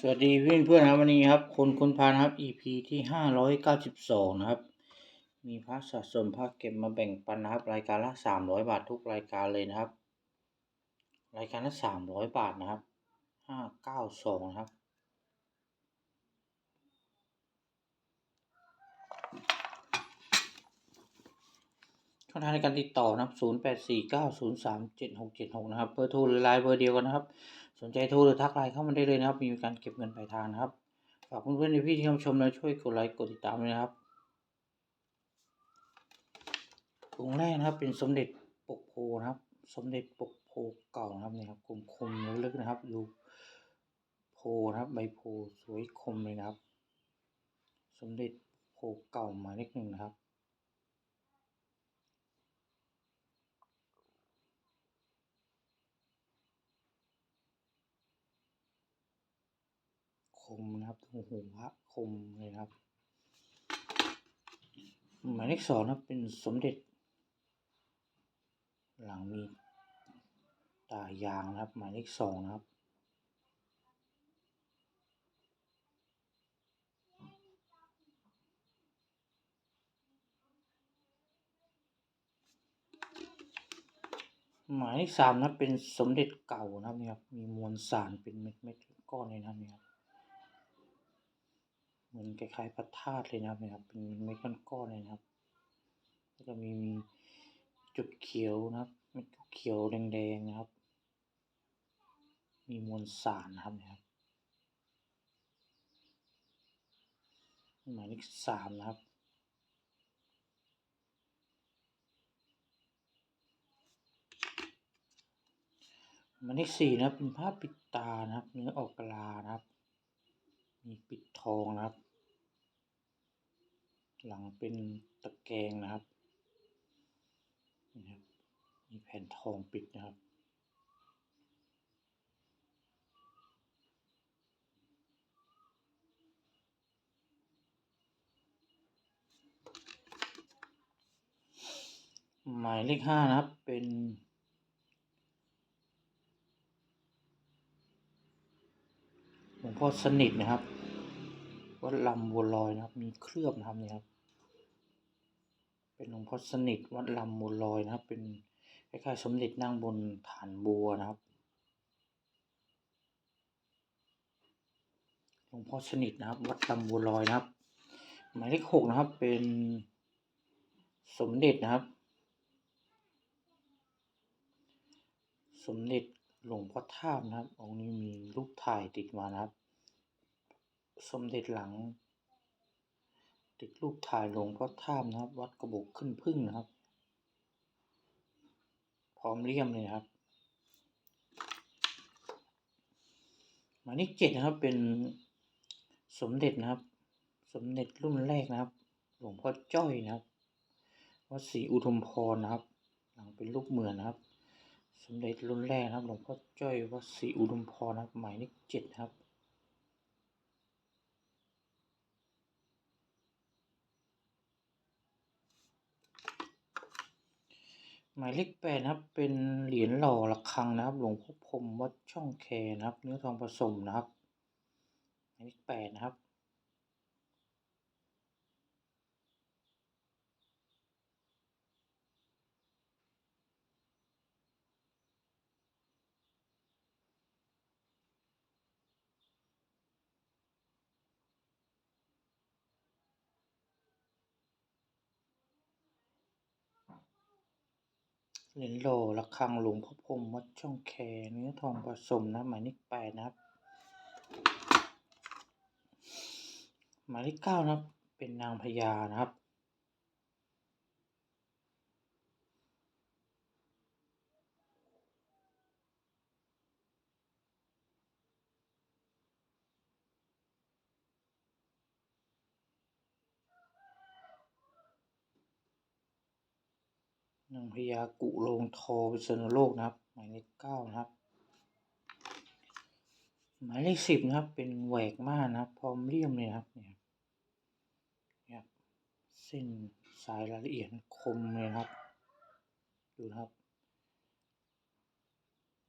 สวัสดีเพื่อนเพื่อนครับวันนี้ครับคนคนพานครับ EP ที่ห้าร้อยเก้าสิบสองนะครับ มีพระสะสมพระเก็บมาแบ่งปันนะครับ รายการละสามร้อยบาททุกรายการเลยนะครับ รายการละสามร้อยบาทนะครับห้าเก้าสองนะครับ ช่องทางในการติดต่อนะครับ0 8 4 9 0 3 7 6 7 6นะครับเบอร์โทรหรือไลน์เบอร์เดียวกันนะครับ สนใจโทรหรือทักไลน์เข้ามาได้เลยนะครับ มีการเก็บเงินปลายทางนะครับ ฝากเพื่อนๆในพี่ที่เข้ามาชมนะช่วยกดไลค์กดติดตามด้วยนะครับองค์แรกนะครับเป็นสมเด็จปกโพนะครับ สมเด็จปกโพเก่านะครับเนี่ยครับคมคมๆลึกๆนะครับ ดูโพนะครับใบโพสวยคมเลยนะครับ สมเด็จโพเก่าหมายเลขหนึ่งนะครับ ค มนะครับหูหูพระคมเลยนะครับ หมายเลขสองนะเป็นสมเด็จ หลังมีตายางนะครับ หมายเลขสองนะครับหมายเลขสามนะเป็นสมเด็จเก่านะครับเนี่ยมีมวลสารเป็นเม็ดเม็ดๆก้อนเลยนะครับเนี่ย มือนคล้ายๆพระธาตุเลยนะครับเนี่ยครับ เป็นเม็ดก้อนๆเลยนะครับ แล้วก็มีมีจุดเขียวนะครับเม็ดเขียวแดงๆนะครับ มีมวลสารนะครับนี่ยครับหมายเลขสามนะครับหมายเลขสี่นะครับเป็นผ้าปิดตานะครับเนื้อออกกะลานะครับ มีปิดทองนะครับ หลังเป็นตะแกรงนะครับนี่ครับ มีแผ่นทองปิดนะครับ หมายเลขห้านะครับ เป็นหลวงพ่อสนิทนะครับวัดลำบัวลอยนะครับ มีเคลือบนะครับนี่ครับ เป็นหลวงพ่อสนิทวัดลำบัวลอยนะครับ เป็นคล้ายๆสมเด็จนั่งบนฐานบัวนะครับหลวงพ่อสนิทนะครับ วัดลำบัวลอยนะครับ หมายเลขหกนะครับ เป็นสมเด็จนะครับ สมเด็จหลวงพ่อท่ามนะครับองค์นี้มีรูปถ่ายติดมานะครับ สมเด็จหลัง ติดรูปถ่ายหลวงพ่อท่ามนะครับ วัดกระบอกขึ้นพึ่งนะครับ พร้อมเลี่ยมเลยครับหมายเลขเจ็ดนะครับเป็นสมเด็จนะครับ สมเด็จรุ่นแรกนะครับ หลวงพ่อจ้อยนะครับวัดศรีอุทุมพรนะครับ หลังเป็นรูปเหมือนนะครับ สมเด็จรุ่นแรกนะครับ หลวงพ่อจ้อยวัดศรีอุทุมพรนะครับ หมายเลขเจ็ดนะครับ หมายเลขแปดนะครับ เป็นเหรียญหล่อระฆังนะครับ หลวงพ่อพรมวัดช่องแคนะครับ เนื้อทองผสมนะครับ หมายเลขแปดนะครับ เหรียญโลระฆังหลวงพ่อพรมวัดช่องแคเนื้อทองผสมนะหมายเลขแปดนะครับ หมายเลขเก้านะครับ เป็นนางพญานะครับางพญากุโรงทอพิษณุโลกนะครับ หมายเลขเก้านะครับ หมายเลขสิบนะครับ เป็นแหวกม่านนะครับ พร้อมเลี่ยมเลยนะครับเนี่ยเนี่ยครับเส้นสายรายละเอียดคมเลยครับ ดูนะครับ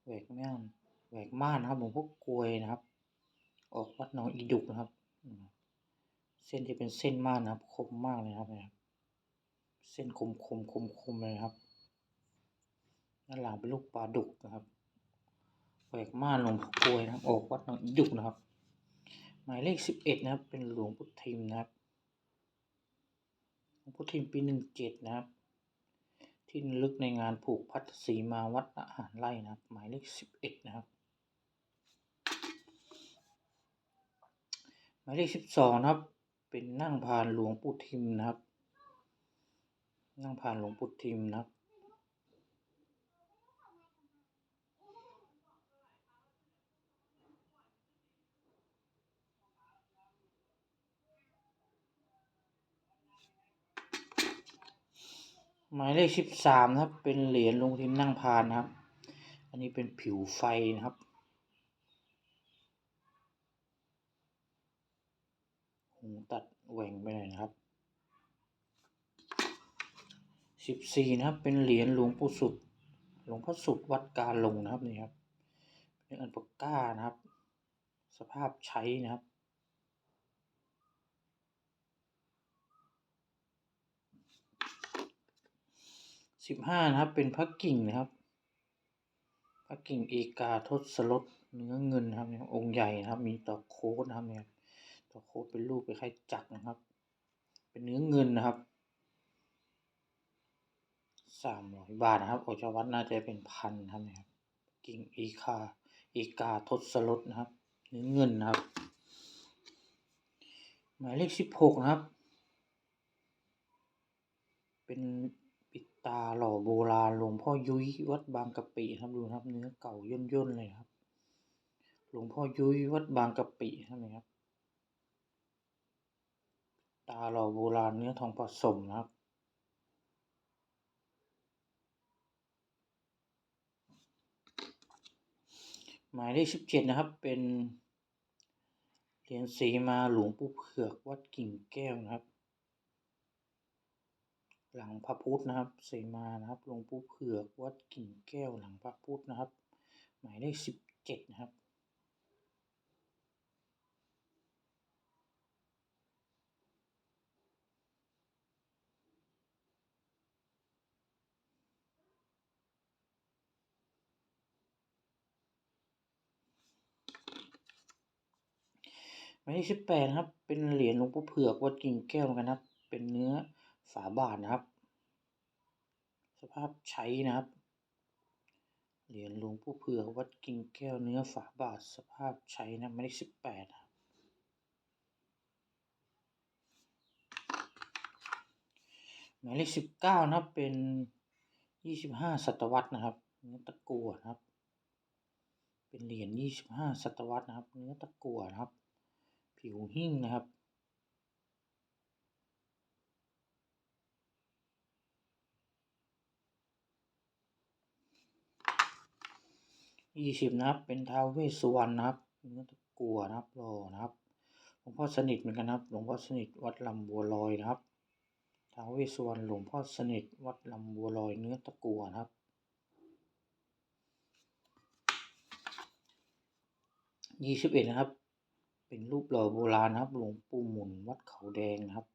แหวกม่านแหวกม่านนะครับหลวงพ่อกลวยนะครับ ออกวัดหนองอีดุกนะครับ เส้นที่เป็นเส้นม่านนะครับ คมมากเลยนะครับ เส้นคมคมคมคมเลยครับด้านหลังเป็นลูกปลาดุกนะครับแหวกม่านหลวงพ่อกลวยนะครับ ออกวัดหนองอีดุกนะครับ หมายเลขสิบเอ็ดนะครับ เป็นหลวงพุทธิมนะครับหลวงพุทธิมปีหนึ่งเจ็ดนะครับ ที่ลึกในงานผูกพัทสีมาวัดอาหารไร่นะครับ หมายเลขสิบเอ็ดนะครับ หมายเลขสิบสองนะครับ เป็นนั่งพานหลวงปู่ทิมนะครับ นั่งพานหลวงปู่ทิมนะครับหมายเลขสิบสามนะครับ เป็นเหรียญหลวงทิมนั่งพานนะครับ อันนี้เป็นผิวไฟนะครับ หูตัดแหว่งไปหน่อยนะครับ สิบสี่นะครับ เป็นเหรียญหลวงปู่สุด หลวงพ่อสุดวัดกาลงนะครับนี่ครับ เป็นอันปากก้านะครับ สภาพใช้นะครับ สิบห้านะครับ เป็นพระกิ่งนะครับพระกิ่งเอกาทศรสเนื้อเงินนะครับเนี่ยองค์ใหญ่นะครับ มีต่อโค้ดนะครับเนี่ยต่อโค้ดเป็นรูปคล้ายๆจักรนะครับ เป็นเนื้อเงินนะครับ สามร้อยบาทนะครับออกจากวัดน่าจะเป็นพันครับเนี่ยครับ กิ่งเอกาเอกาทศรสนะครับเนื้อเงินนะครับ หมายเลขสิบหกนะครับ เป็นปิดตาหล่อโบราณหลวงพ่อยุ้ยวัดบางกะปิครับดูนะครับ เนื้อเก่าย่นย่นเลยครับหลวงพ่อยุ้ยวัดบางกะปิครับนะครับ ตาหล่อโบราณเนื้อทองผสมนะครับ หมายเลขสิบเจ็ดนะครับ เป็นเหรียญสีมาหลวงปู่เผือกวัดกิ่งแก้วนะครับ หลังพระพุทธนะครับเสมานะครับหลวงปู่เผือกวัดกิ่งแก้วหลังพระพุทธนะครับ หมายเลขสิบเจ็ดนะครับ หมายเลขสิบแปดครับ เป็นเหรียญหลวงปู่เผือกวัดกิ่งแก้วเหมือนกันนะครับ เป็นเนื้อฝาบาทนะครับ สภาพใช้นะครับ เหรียญหลวงปู่เผือกวัดกิ่งแก้วเนื้อฝาบาท สภาพใช้นะหมายเลขสิบแปดครับหมายเลขสิบเก้านะครับเป็นยี่สิบห้าศตวรรษนะครับ เนื้อตะกั่วนะครับ เป็นเหรียญยี่สิบห้าศตวรรษนะครับ เนื้อตะกั่วนะครับ ผิวหิ้งนะครับ ยี่สิบนะครับ เป็นท้าวเวสสุวรรณนะครับเนื้อตะกัวนะครับรอนะครับหลวงพ่อสนิทเหมือนกันนะครับ หลวงพ่อสนิทวัดลำบัวลอยนะครับท้าวเวสสุวรรณหลวงพ่อสนิทวัดลำบัวลอยเนื้อตะกัวนะครับยี่สิบเอ็ดนะครับ เป็นรูปหล่อโบราณนะครับหลวงปู่หมุนวัดเขาแดงนะครับ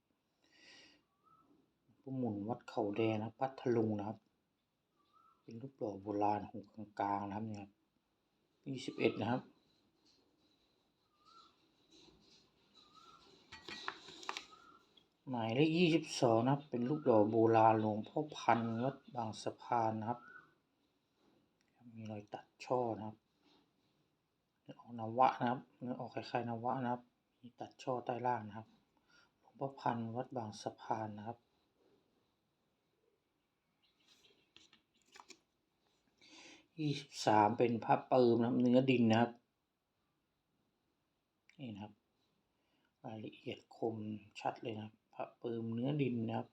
ปู่หมุนวัดเขาแดงนะครับพัทลุงนะครับ เป็นรูปหล่อโบราณหูกลางๆนะครับเนี่ยยี่สิบเอ็ดนะครับหมายเลขยี่สิบสองนะครับ เป็นรูปหล่อโบราณหลวงพ่อพันวัดบางสะพานนะครับ มีรอยตัดช่อนะครับ นวะนะครับเนื้อออกคล้ายๆนวะนะครับ มีตัดช่อใต้ล่างนะครับหลวงพ่อพันวัดบางสะพานนะครับ ยี่สิบสามเป็นพระปิมนะครับเนื้อดินนะครับ นี่นะครับ รายละเอียดคมชัดเลยนะครับพระปิมเนื้อดินนะครับ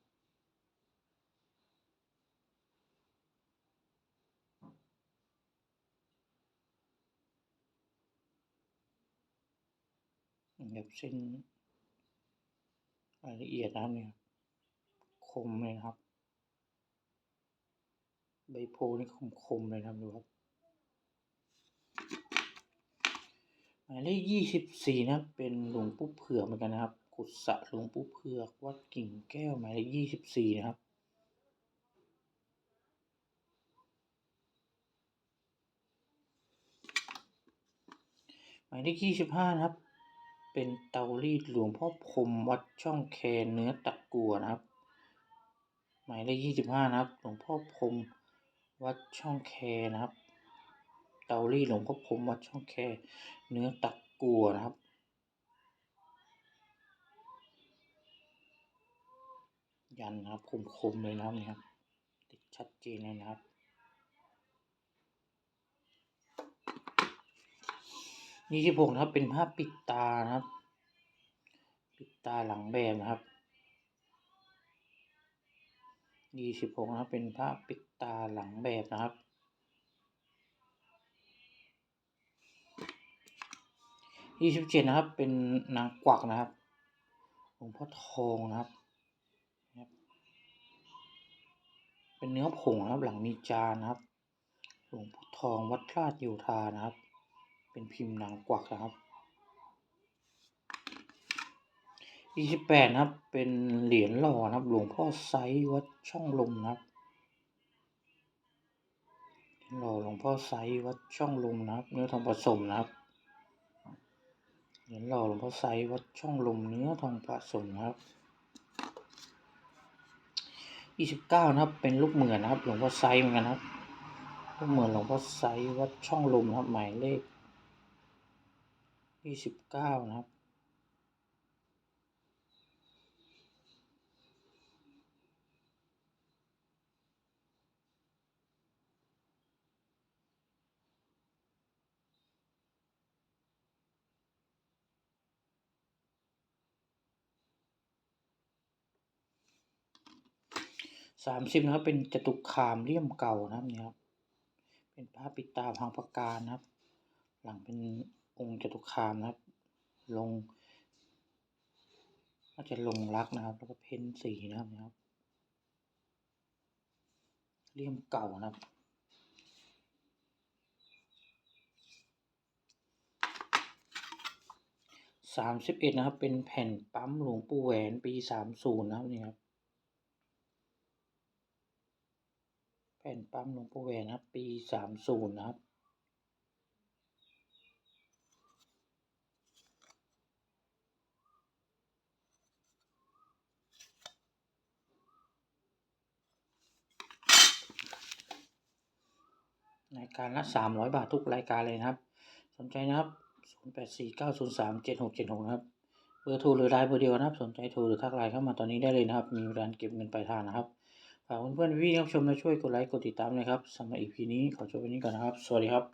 แบบเส้นรายละเอียดนะครับเนี่ยคมเลยนะครับ ใบโพนี่คมคมเลยนะครับดูครับหมายเลขยี่สิบสี่นะเป็นหลวงปู่เผือกเหมือนกันนะครับ กุศะหลวงปู่เผือกวัดกิ่งแก้วหมายเลขยี่สิบสี่นะครับหมายเลขยี่สิบห้านะครับ เป็นเตารีดหลวงพ่อพรมวัดช่องแคเนื้อตะกัวนะครับ หมายเลขยี่สิบห้านะครับ หลวงพ่อพรมวัดช่องแคนะครับ เตารีดหลวงพ่อพรมวัดช่องแคเนื้อตะกัวนะครับยันนะครับคมๆเลยนะครับนี่ครับติดชัดเจนเลยนะครับ ยี่สิบหกนะครับเป็นภาพปิดตานะครับ ปิดตาหลังแบบนะครับยี่สิบหกนะครับเป็นภาพปิดตาหลังแบบนะครับยี่สิบเจ็ดนะครับ เป็นนางกวักนะครับหลวงพ่อทองนะครับ เป็นเนื้อผงนะครับหลังมีจานนะครับหลวงพ่อทองวัดราชโยธานะครับ เป็นพิมพ์นางกวักนะครับยี่สิบแปดนะครับ เป็นเหรียญหล่อนะครับ หลวงพ่อไซวัดช่องลมนะครับเหรียญหล่อหลวงพ่อไซวัดช่องลมนะครับ เนื้อทองผสมนะครับเหรียญหล่อหลวงพ่อไซวัดช่องลมเนื้อทองผสมนะครับยี่สิบเก้านะครับ เป็นลูกเหมือนนะครับ หลวงพ่อไซเหมือนกันนะครับลูกเหมือนหลวงพ่อไซวัดช่องลมนะครับ หมายเลข ยี่สิบเก้านะครับ สามสิบนะครับ เป็นจตุคามเลี่ยมเก่านะครับนี่ครับ เป็นพระปิดตาพังประการนะครับ หลังเป็น องค์จตุคามนะครับ ลงน่าจะลงรักนะครับ แล้วก็เพ้นสีนะครับนะครับเลี่ยมเก่านะครับสามสิบเอ็ดนะครับ เป็นแผ่นปั๊มหลวงปู่แหวนปีสามศูนย์นะครับนี่ครับ แผ่นปั๊มหลวงปู่แหวนนะครับ ปีสามศูนย์นะครับ รายการละสามร้อยบาททุกรายการเลยนะครับ สนใจนะครับศูนย์แปดสี่เก้าศูนย์สามเจ็ดหกเจ็ดหกนะครับ เบอร์โทรหรือไลน์เบอร์เดียวนะครับ สนใจโทรหรือทักไลน์เข้ามาตอนนี้ได้เลยนะครับ มีร้านเก็บเงินปลายทางนะครับ ฝากเพื่อนๆพี่ๆรับชมและช่วยกดไลค์กดติดตามเลยครับสำหรับ EP นี้ขอจบวันนี้ก่อนนะครับ สวัสดีครับ